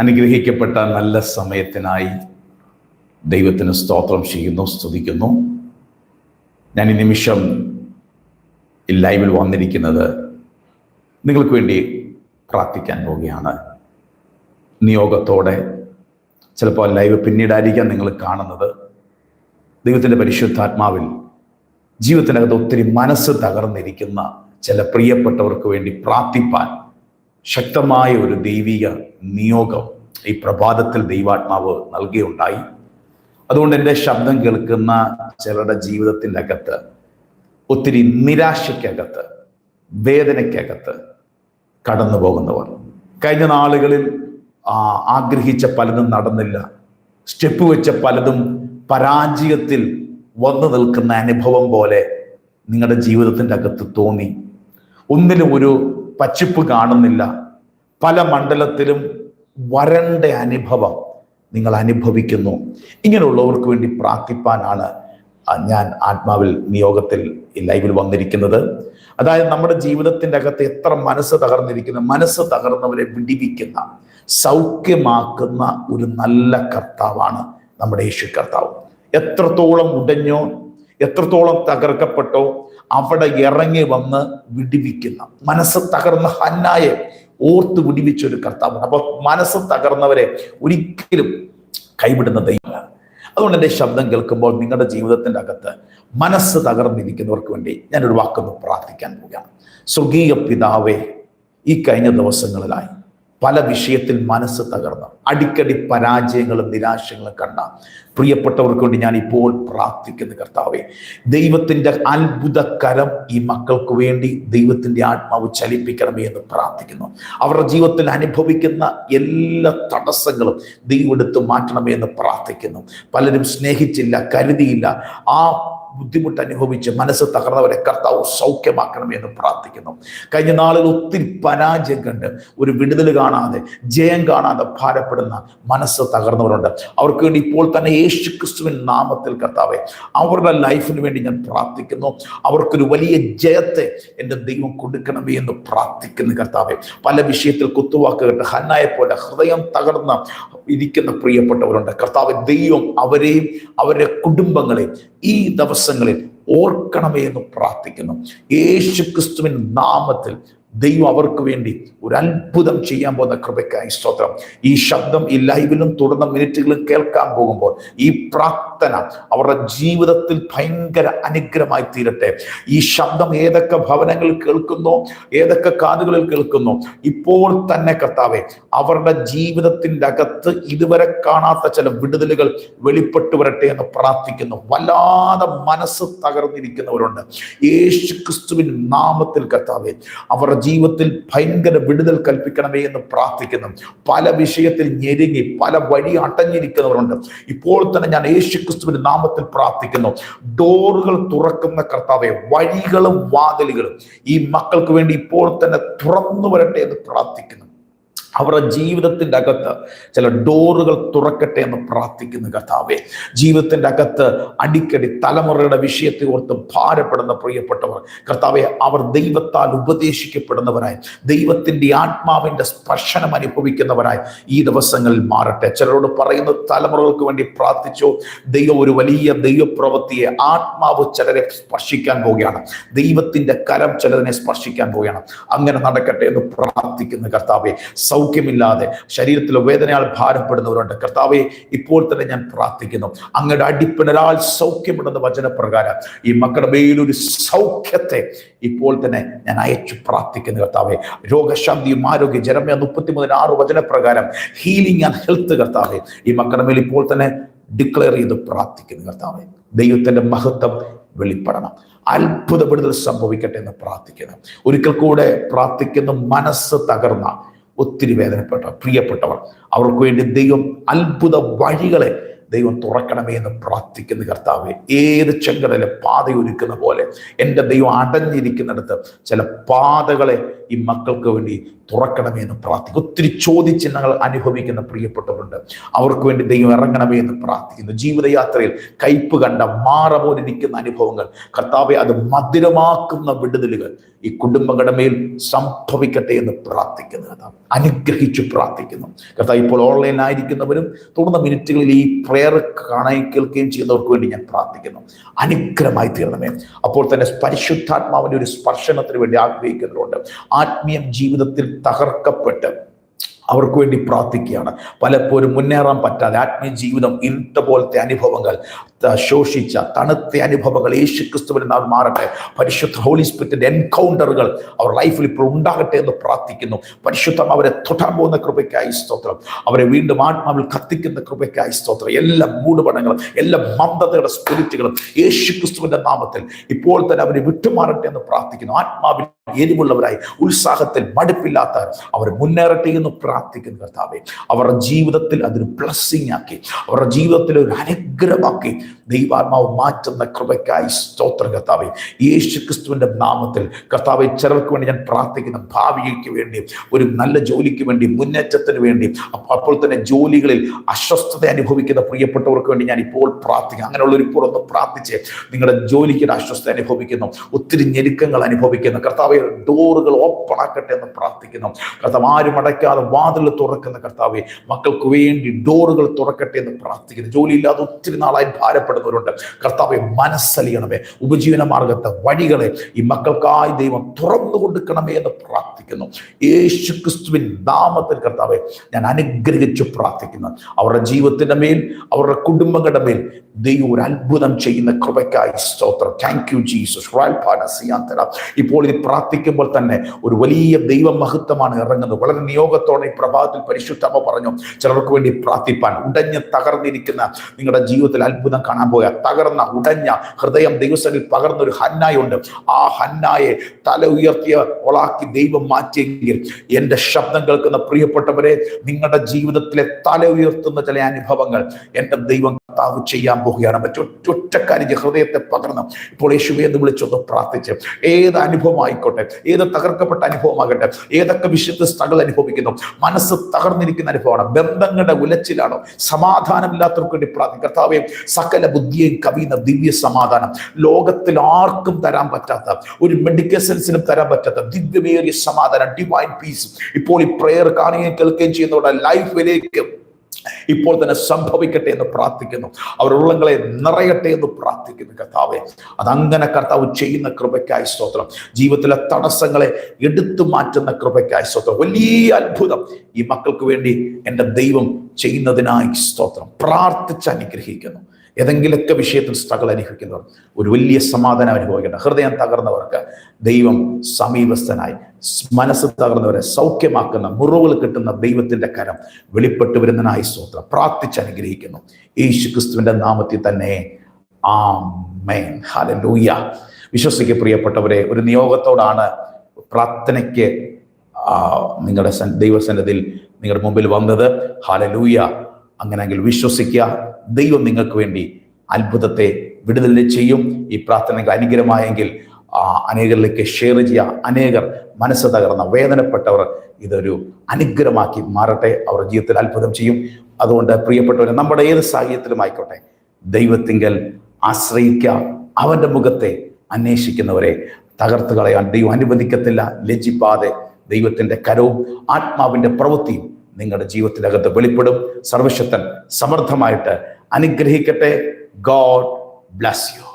അനുഗ്രഹിക്കപ്പെട്ട നല്ല സമയത്തിനായി ദൈവത്തിന് സ്തോത്രം ചെയ്യുന്നു സ്തുതിക്കുന്നു. ഞാൻ ഈ നിമിഷം ലൈവിൽ വന്നിരിക്കുന്നത് നിങ്ങൾക്ക് വേണ്ടി പ്രാർത്ഥിക്കാൻ പോവുകയാണ്. നിയോഗത്തോടെ ചിലപ്പോൾ ലൈവ് പിന്നീടായിരിക്കാം നിങ്ങൾ കാണുന്നത്. ദൈവത്തിന്റെ പരിശുദ്ധാത്മാവിൽ ജീവിതത്തിനകത്ത് ഒത്തിരി മനസ്സ് തകർന്നിരിക്കുന്ന ചില പ്രിയപ്പെട്ടവർക്ക് വേണ്ടി പ്രാർത്ഥിപ്പാൻ ശക്തമായ ഒരു ദൈവിക നിയോഗം ഈ പ്രഭാതത്തിൽ ദൈവാത്മാവ് നൽകിയുണ്ടായി. അതുകൊണ്ട് എന്റെ ശബ്ദം കേൾക്കുന്ന ചിലരുടെ ജീവിതത്തിന്റെ അകത്ത് ഒത്തിരി നിരാശയ്ക്കകത്ത് വേദനയ്ക്കകത്ത് കടന്നു പോകുന്നവർ. കഴിഞ്ഞ നാളുകളിൽ ആഗ്രഹിച്ച പലതും നടന്നില്ല. സ്റ്റെപ്പ് വെച്ച പലതും പരാജയത്തിൽ വന്നു നിൽക്കുന്ന അനുഭവം പോലെ നിങ്ങളുടെ ജീവിതത്തിന്റെ അകത്ത് തോന്നി. ഒന്നിലും ഒരു പച്ചിപ്പ് കാണുന്നില്ല. പല മണ്ഡലത്തിലും വരണ്ട അനുഭവം നിങ്ങൾ അനുഭവിക്കുന്നു. ഇങ്ങനെയുള്ളവർക്ക് വേണ്ടി പ്രാർത്ഥിപ്പാനാണ് ഞാൻ ആത്മാവിൽ നിയോഗത്തിൽ ഈ ലൈവിൽ വന്നിരിക്കുന്നത്. അതായത് നമ്മുടെ ജീവിതത്തിന്റെ അകത്ത് എത്ര മനസ്സ് തകർന്നിരിക്കുന്ന മനസ്സ് തകർന്നവരെ വിടിവിക്കുന്ന സൗഖ്യമാക്കുന്ന ഒരു നല്ല കർത്താവാണ് നമ്മുടെ യേശു കർത്താവ്. എത്രത്തോളം ഉടഞ്ഞോ എത്രത്തോളം തകർക്കപ്പെട്ടോ അവിടെ ഇറങ്ങി വന്ന് വിടിവിക്കുന്ന മനസ്സ് തകർന്ന ഹന്നായെ ഓർത്ത് വിടിവിച്ച ഒരു കർത്താവാണ്. അപ്പൊ മനസ്സ് തകർന്നവരെ ഒരിക്കലും കൈവിടുന്ന ദൈവമാണ് അതുകൊണ്ട് എന്റെ ശബ്ദം കേൾക്കുമ്പോൾ നിങ്ങളുടെ ജീവിതത്തിന്റെ അകത്ത് മനസ്സ് തകർന്നിരിക്കുന്നവർക്ക് വേണ്ടി ഞാനൊരു വാക്കൊന്ന് പ്രാർത്ഥിക്കാൻ പോവുകയാണ്. സ്വർഗീയ പിതാവേ ഈ കഴിഞ്ഞ ദിവസങ്ങളിലായി പല വിഷയത്തിൽ മനസ്സ് തകർന്ന. അടിക്കടി പരാജയങ്ങളും നിരാശകളും കണ്ട പ്രിയപ്പെട്ടവർക്ക് വേണ്ടി ഞാൻ ഇപ്പോൾ പ്രാർത്ഥിക്കുന്നു കർത്താവെ. ദൈവത്തിന്റെ അത്ഭുത കരം ഈ മക്കൾക്ക് വേണ്ടി ദൈവത്തിന്റെ ആത്മാവ് ചലിപ്പിക്കണമേ എന്ന് പ്രാർത്ഥിക്കുന്നു. അവരുടെ ജീവിതത്തിൽ അനുഭവിക്കുന്ന എല്ലാ തടസ്സങ്ങളും ദൈവം എടുത്ത് മാറ്റണമേ എന്ന് പ്രാർത്ഥിക്കുന്നു. പലരും സ്നേഹിച്ചില്ല കരുതിയില്ല. ആ ബുദ്ധിമുട്ട് അനുഭവിച്ച് മനസ്സ് തകർന്നവരെ കർത്താവ് സൗഖ്യമാക്കണമേ എന്ന് പ്രാർത്ഥിക്കുന്നു. കഴിഞ്ഞ നാളിൽ ഒത്തിരി പരാജയം കണ്ട് ഒരു വിടുതൽ കാണാതെ ജയം കാണാതെ ഭാരപ്പെടുന്ന മനസ്സ് തകർന്നവരുണ്ട്. അവർക്ക് വേണ്ടി ഇപ്പോൾ തന്നെ യേശു ക്രിസ്തുവിൻ നാമത്തിൽ കർത്താവെ അവരുടെ ലൈഫിന് വേണ്ടി ഞാൻ പ്രാർത്ഥിക്കുന്നു. അവർക്കൊരു വലിയ ജയത്തെ എന്റെ ദൈവം കൊടുക്കണമേ എന്ന് പ്രാർത്ഥിക്കുന്നു കർത്താവെ. പല വിഷയത്തിൽ കുത്തുവാക്ക് കേട്ട് ഹന്നായെ പോലെ ഹൃദയം തകർന്ന ഇരിക്കുന്ന പ്രിയപ്പെട്ടവരുണ്ട്. കർത്താവ് ദൈവം അവരെയും അവരുടെ കുടുംബങ്ങളെയും ഈ ദിവസങ്ങളിൽ ഓർക്കണമേ എന്ന് പ്രാർത്ഥിക്കുന്നു. യേശു ക്രിസ്തുവിൻ നാമത്തിൽ ദൈവം അവർക്ക് വേണ്ടി ഒരു അത്ഭുതം ചെയ്യാൻ പോകുന്ന കൃപയ്ക്കായി സ്തോത്രം. ഈ ശബ്ദം ഈ ലൈവിലും തുടർന്ന മിനിറ്റുകളും കേൾക്കാൻ പോകുമ്പോൾ ഈ പ്രാർത്ഥന അവരുടെ ജീവിതത്തിൽ ഭയങ്കര അനുഗ്രഹമായി തീരട്ടെ. ഈ ശബ്ദം ഏതൊക്കെ ഭവനങ്ങളിൽ കേൾക്കുന്നു ഏതൊക്കെ കാതുകളിൽ കേൾക്കുന്നു ഇപ്പോൾ തന്നെ കർത്താവെ അവരുടെ ജീവിതത്തിന്റെ അകത്ത് ഇതുവരെ കാണാത്ത ചില വിടുതലുകൾ വെളിപ്പെട്ടു വരട്ടെ എന്ന് പ്രാർത്ഥിക്കുന്നു. വല്ലാതെ മനസ്സ് തകർന്നിരിക്കുന്നവരുണ്ട്. യേശു ക്രിസ്തുവിൻ നാമത്തിൽ കർത്താവെ അവരുടെ ജീവിതത്തിൽ ഭയങ്കര വിടുതൽ കൽപ്പിക്കണമേ എന്ന് പ്രാർത്ഥിക്കുന്നു. പല വിഷയത്തിൽ ഞെരുങ്ങി പല വഴി അടഞ്ഞിരിക്കുന്നവരുണ്ട്. ഇപ്പോൾ തന്നെ ഞാൻ യേശുക്രിസ്തുവിന്റെ നാമത്തിൽ പ്രാർത്ഥിക്കുന്നു. ഡോറുകൾ തുറക്കുന്ന കർത്താവെ വഴികളും വാതിലുകളും ഈ മക്കൾക്ക് വേണ്ടി ഇപ്പോൾ തന്നെ തുറന്നു വരട്ടെ എന്ന് പ്രാർത്ഥിക്കുന്നു. അവരുടെ ജീവിതത്തിന്റെ അകത്ത് ചില ഡോറുകൾ തുറക്കട്ടെ എന്ന് പ്രാർത്ഥിക്കുന്ന കർത്താവെ ജീവിതത്തിന്റെ അകത്ത് അടിക്കടി തലമുറയുടെ വിഷയത്തെ ഓർത്ത് ഭാരപ്പെടുന്ന പ്രിയപ്പെട്ടവർ കർത്താവെ അവർ ദൈവത്താൽ ഉപദേശിക്കപ്പെടുന്നവരായി ദൈവത്തിന്റെ ആത്മാവിന്റെ സ്പർശനം അനുഭവിക്കുന്നവരായി ഈ ദിവസങ്ങളിൽ മാറട്ടെ. ചിലരോട് പറയുന്ന തലമുറകൾക്ക് വേണ്ടി പ്രാർത്ഥിച്ചോ ദൈവം ഒരു വലിയ ദൈവപ്രവൃത്തിയെ ആത്മാവ് ചിലരെ സ്പർശിക്കാൻ പോവുകയാണ്. ദൈവത്തിന്റെ കരം ചിലതിനെ സ്പർശിക്കാൻ പോവുകയാണ്. അങ്ങനെ നടക്കട്ടെ എന്ന് പ്രാർത്ഥിക്കുന്ന കർത്താവെ സൗഖ്യമില്ലാതെ ശരീരത്തിലെ വേദനയാൽ ഭാരപ്പെടുന്നവരുണ്ട്. കർത്താവെ ഇപ്പോൾ തന്നെ ഞാൻ പ്രാർത്ഥിക്കുന്നു. അങ്ങയുടെ അടിപ്പിണരാൽ സൗഖ്യമുണ്ടെന്ന വചനപ്രകാരം ഈ മക്കളുടെ മേലൊരു സൗഖ്യത്തെ ഇപ്പോൾ തന്നെ ഞാൻ അയച്ചു പ്രാർത്ഥിക്കുന്നു കർത്താവെ. രോഗശാന്തിയും ആരോഗ്യ ജനമയ മുപ്പത്തിമൂന്നിന് ആറ് വചനപ്രകാരം ഹീലിംഗ് ആൻഡ് ഹെൽത്ത് കർത്താവെ. ഈ മക്കളുടെ മേൽ ഇപ്പോൾ തന്നെ ഡിക്ലെയർ ചെയ്ത് പ്രാർത്ഥിക്കുന്നു കർത്താവെ. ദൈവത്തിന്റെ മഹത്വം വെളിപ്പെടണം. അത്ഭുത സംഭവിക്കട്ടെ എന്ന് പ്രാർത്ഥിക്കുന്നു. ഒരിക്കൽ കൂടെ പ്രാർത്ഥിക്കുന്ന മനസ്സ് തകർന്ന ഒത്തിരി വേദനപ്പെട്ട പ്രിയപ്പെട്ടവർ അവർക്ക് വേണ്ടി ദൈവം അത്ഭുത വഴികളെ ദൈവം തുറക്കണമേ എന്ന് പ്രാർത്ഥിക്കുന്ന കർത്താവ് ഏത് ചെങ്കടലെ പാതയൊരുക്കുന്ന പോലെ എന്റെ ദൈവം അടഞ്ഞിരിക്കുന്നിടത്ത് ചില പാതകളെ ഈ മക്കൾക്ക് വേണ്ടി തുറക്കണമേ എന്ന് പ്രാർത്ഥിക്കും ഒത്തിരി ചോദ്യചിഹ്നങ്ങൾ അനുഭവിക്കുന്ന പ്രിയപ്പെട്ടവരുണ്ട്. അവർക്ക് വേണ്ടി ദൈവം ഇറങ്ങണമേ എന്ന് പ്രാർത്ഥിക്കുന്നു. ജീവിതയാത്രയിൽ കയ്പ് കണ്ട മാറ പോലിരിക്കുന്ന അനുഭവങ്ങൾ. കർത്താവെ അത് മധുരമാക്കുന്ന വിടുതലുകൾ ഈ കുടുംബങ്ങളുടെ മേൽ സംഭവിക്കട്ടെ എന്ന് പ്രാർത്ഥിക്കുന്നു കർത്താവ്. അനുഗ്രഹിച്ചു പ്രാർത്ഥിക്കുന്നു. കർത്താവ് ഇപ്പോൾ ഓൺലൈൻ ആയിരിക്കുന്നവരും തുടർന്ന മിനിറ്റുകളിൽ ഈ പ്രെയർ കാണാൻ കേൾക്കുകയും ചെയ്യുന്നവർക്ക് വേണ്ടി ഞാൻ പ്രാർത്ഥിക്കുന്നു. അനുഗ്രഹമായി തീർന്നമേ അപ്പോൾ തന്നെ പരിശുദ്ധാത്മാവിന്റെ ഒരു സ്പർശനത്തിന് വേണ്ടി ആഗ്രഹിക്കുന്നുണ്ട് ആത്മീയം ജീവിതത്തിൽ തകർക്കപ്പെട്ട് അവർക്ക് വേണ്ടി പ്രാർത്ഥിക്കുകയാണ്. പലപ്പോഴും മുന്നേറാൻ പറ്റാതെ ആത്മീയ ജീവിതം ഇരുട്ട പോലത്തെ അനുഭവങ്ങൾ ശോഷിച്ച തണുത്ത അനുഭവങ്ങൾ യേശു ക്രിസ്തുവിന് നാൾ മാറട്ടെ. പരിശുദ്ധ ഹോളി സ്പിരിറ്റിന്റെ എൻകൗണ്ടറുകൾ അവർ ലൈഫിൽ ഇപ്പോൾ ഉണ്ടാകട്ടെ എന്ന് പ്രാർത്ഥിക്കുന്നു. പരിശുദ്ധം അവരെ തൊട്ടാൻ പോകുന്ന കൃപയ്ക്കായി സ്തോത്രം. അവരെ വീണ്ടും ആത്മാവിൽ കത്തിക്കുന്ന കൃപയ്ക്കായി സ്തോത്രം. എല്ലാ മൂടുപടങ്ങളും എല്ലാ മന്ദതയുടെ സ്പിരിറ്റുകളും യേശു ക്രിസ്തുവിന്റെ നാമത്തിൽ ഇപ്പോൾ തന്നെ അവരെ വിട്ടുമാറട്ടെ എന്ന് പ്രാർത്ഥിക്കുന്നു. ആത്മാവിൽ എരിവുള്ളവരായി ഉത്സാഹത്തിൽ മടുപ്പില്ലാത്ത അവർ മുന്നേറട്ടെ എന്ന് പ്രാർത്ഥിക്കുന്ന കർത്താവെ അവരുടെ ജീവിതത്തിൽ അതൊരു ബ്ലസ്സിംഗ് ആക്കി അവരുടെ ജീവിതത്തിൽ ഒരു അനുഗ്രഹമാക്കി ദൈവാത്മാവ് മാറ്റുന്ന കൃപയ്ക്കായി സ്തോത്രം കർത്താവെ. യേശു ക്രിസ്തുവിന്റെ നാമത്തിൽ കർത്താവെ ചിലർക്ക് വേണ്ടി ഞാൻ പ്രാർത്ഥിക്കുന്ന ഭാവിക്ക് വേണ്ടി ഒരു നല്ല ജോലിക്ക് വേണ്ടി മുന്നേറ്റത്തിന് വേണ്ടി അപ്പ- അപ്പോൾ തന്നെ ജോലികളിൽ അസ്വസ്ഥത അനുഭവിക്കുന്ന പ്രിയപ്പെട്ടവർക്ക് വേണ്ടി ഞാൻ ഇപ്പോൾ പ്രാർത്ഥിക്കും. അങ്ങനെയുള്ള ഒരു ഇപ്പോൾ ഒന്ന് പ്രാർത്ഥിച്ച് നിങ്ങളുടെ ജോലിക്ക് ഒരു അസ്വസ്ഥത അനുഭവിക്കുന്നു ഒത്തിരി ഞെരുക്കങ്ങൾ അനുഭവിക്കുന്നു. കർത്താവെ ഡോറുകൾ ഓപ്പൺ ആക്കട്ടെ എന്ന് പ്രാർത്ഥിക്കുന്നു. കർത്താവ് ആരും അടയ്ക്കാതെ വാതിൽ തുറക്കുന്ന കർത്താവെ മക്കൾക്ക് വേണ്ടി ഡോറുകൾ തുറക്കട്ടെ എന്ന് പ്രാർത്ഥിക്കുന്നു. ജോലിയില്ലാതെ ഒത്തിരി നാളായി ഭാരപ്പെടുന്നവരുണ്ട്. കർത്താവെ മനസ്സലിയണമേ. ഉപജീവന മാർഗത്തെ വഴികളെ ഈ മക്കൾക്കായി ദൈവം തുറന്നു കൊടുക്കണമേ എന്ന് പ്രാർത്ഥിക്കുന്നു. യേശു ക്രിസ്തുവിൻ നാമത്തിൽ കർത്താവെ ഞാൻ അനുഗ്രഹിച്ചു പ്രാർത്ഥിക്കുന്നു. അവരുടെ ജീവിതത്തിന്റെ മേൽ അവരുടെ കുടുംബങ്ങളുടെ മേൽ ദൈവം ഒരു അത്ഭുതം ചെയ്യുന്ന കൃപയ്ക്കായി സ്തോത്രം. താങ്ക് യു ജീസസ് ഇപ്പോൾ ഇത് പ്രാർത്ഥിക്കുമ്പോൾ തന്നെ ഒരു വലിയ ദൈവ മഹത്വമാണ് ഇറങ്ങുന്നത്. വളരെ നിയോഗത്തോടെ ഈ പ്രഭാതത്തിൽ പരിശുദ്ധമ്മ പറഞ്ഞു ചിലർക്ക് വേണ്ടി പ്രാർത്ഥിപ്പാൻ ഉടഞ്ഞ് തകർന്നിരിക്കുന്ന നിങ്ങളുടെ ജീവിതത്തിൽ അത്ഭുതം കാണാൻ പോയ തകർന്ന ഉടഞ്ഞ ഹൃദയം ദൈവസ്ഥനിൽ പകർന്ന ഒരു ഹന്നായുണ്ട്. ആ ഹന്നായെ തല ഉയർത്തിയ ഒളാക്കി ദൈവം മാറ്റിയെങ്കിൽ എന്റെ ശബ്ദം കേൾക്കുന്ന പ്രിയപ്പെട്ടവരെ നിങ്ങളുടെ ജീവിതത്തിലെ തല ഉയർത്തുന്ന ചില അനുഭവങ്ങൾ എന്റെ ദൈവം കർത്താവ് ചെയ്യാൻ പോവുകയാണ്. മറ്റൊറ്റ ഒറ്റക്കാരി ഹൃദയത്തെ പകർന്ന് ഇപ്പോൾ യേശുവെ എന്ന് വിളിച്ചൊന്ന് പ്രാർത്ഥിച്ച് ഏത് അനുഭവം ആയിക്കോട്ടെ ഏത് തകർക്കപ്പെട്ട അനുഭവമാകട്ടെ ഏതൊക്കെ വിഷയത്തിൽ സ്ഥകൾ അനുഭവിക്കുന്നു മനസ്സ് തകർന്നിരിക്കുന്ന അനുഭവമാണ് ബന്ധങ്ങളുടെ ഉലച്ചിലാണോ സമാധാനമില്ലാത്തവർക്ക് വേണ്ടി പ്രാർത്ഥിക്കും. കർത്താവെ സകല ബുദ്ധിയെയും കവിയുന്ന ദിവ്യ സമാധാനം. ലോകത്തിൽ ആർക്കും തരാൻ പറ്റാത്ത ഒരു മെഡിക്കൽ സയൻസിനും തരാൻ പറ്റാത്ത ദിവ്യമേറിയ സമാധാനം ഡിവൈൻ പീസ് ഇപ്പോൾ ഈ പ്രെയർ കാണുകയും കേൾക്കുകയും ചെയ്യുന്നവരുടെ ലൈഫിലേക്ക് ഇപ്പോൾ തന്നെ സംഭവിക്കട്ടെ എന്ന് പ്രാർത്ഥിക്കുന്നു. അവരുടെ ഉള്ളങ്ങളെ നിറയട്ടെ എന്ന് പ്രാർത്ഥിക്കുന്നു കർത്താവെ. അതങ്ങനെ കർത്താവ് ചെയ്യുന്ന കൃപയ്ക്കായി സ്തോത്രം. ജീവിതത്തിലെ തടസ്സങ്ങളെ എടുത്തു മാറ്റുന്ന കൃപയ്ക്കായി സ്തോത്രം. വലിയ അത്ഭുതം ഈ മക്കൾക്ക് വേണ്ടി എന്റെ ദൈവം ചെയ്യുന്നതിനായി സ്തോത്രം. പ്രാർത്ഥിച്ച് അനുഗ്രഹിക്കുന്നു. ഏതെങ്കിലുമൊക്കെ വിഷയത്തിൽ സ്ട്രഗിൾ അനുഭവിക്കുന്നവർ ഒരു വലിയ സമാധാനം അനുഭവിക്കേണ്ട ഹൃദയം തകർന്നവർക്ക് ദൈവം സമീപസ്ഥനായി മനസ്സ് തകർന്നവരെ സൗഖ്യമാക്കുന്ന മുറിവുകൾ കിട്ടുന്ന ദൈവത്തിന്റെ കരം വെളിപ്പെട്ട് വരുന്നതിനായി സ്തോത്രം. പ്രാർത്ഥിച്ച് അനുഗ്രഹിക്കുന്നു. യേശു ക്രിസ്തുവിന്റെ നാമത്തിൽ തന്നെ ആ മേൻ ഹലലൂയ വിശ്വസിക്ക് പ്രിയപ്പെട്ടവരെ ഒരു നിയോഗത്തോടാണ് പ്രാർത്ഥനയ്ക്ക് നിങ്ങളുടെ ദൈവസന്നിധിയിൽ നിങ്ങളുടെ മുമ്പിൽ വന്നത്. ഹാലലൂയ അങ്ങനെയെങ്കിൽ വിശ്വസിക്കുക. ദൈവം നിങ്ങൾക്ക് വേണ്ടി അത്ഭുതത്തെ വിടുതൽ ചെയ്യും. ഈ പ്രാർത്ഥനയ്ക്ക് അനുഗ്രഹമായെങ്കിൽ അനേകരിലേക്ക് ഷെയർ ചെയ്യുക അനേകർ മനസ്സ് തകർന്ന വേദനപ്പെട്ടവർ ഇതൊരു അനുഗ്രഹമാക്കി മാറട്ടെ. അവർ ജീവിതത്തിൽ അത്ഭുതം ചെയ്യും. അതുകൊണ്ട് പ്രിയപ്പെട്ടവരെ നമ്മുടെ ഏത് സാഹചര്യത്തിലും ആയിക്കോട്ടെ. ദൈവത്തിങ്കൽ ആശ്രയിക്കുക അവന്റെ മുഖത്തെ അന്വേഷിക്കുന്നവരെ തകർത്ത് കളയാൻ ദൈവം അനുവദിക്കത്തില്ല. ലജ്ജിപ്പാതെ ദൈവത്തിന്റെ കരവും ആത്മാവിന്റെ പ്രവൃത്തിയും നിങ്ങളുടെ ജീവിതത്തിനകത്ത് വെളിപ്പെടും. സർവശക്തൻ സമർത്ഥമായിട്ട് അനുഗ്രഹിക്കട്ടെ ഗോഡ് ബ്ലസ് യു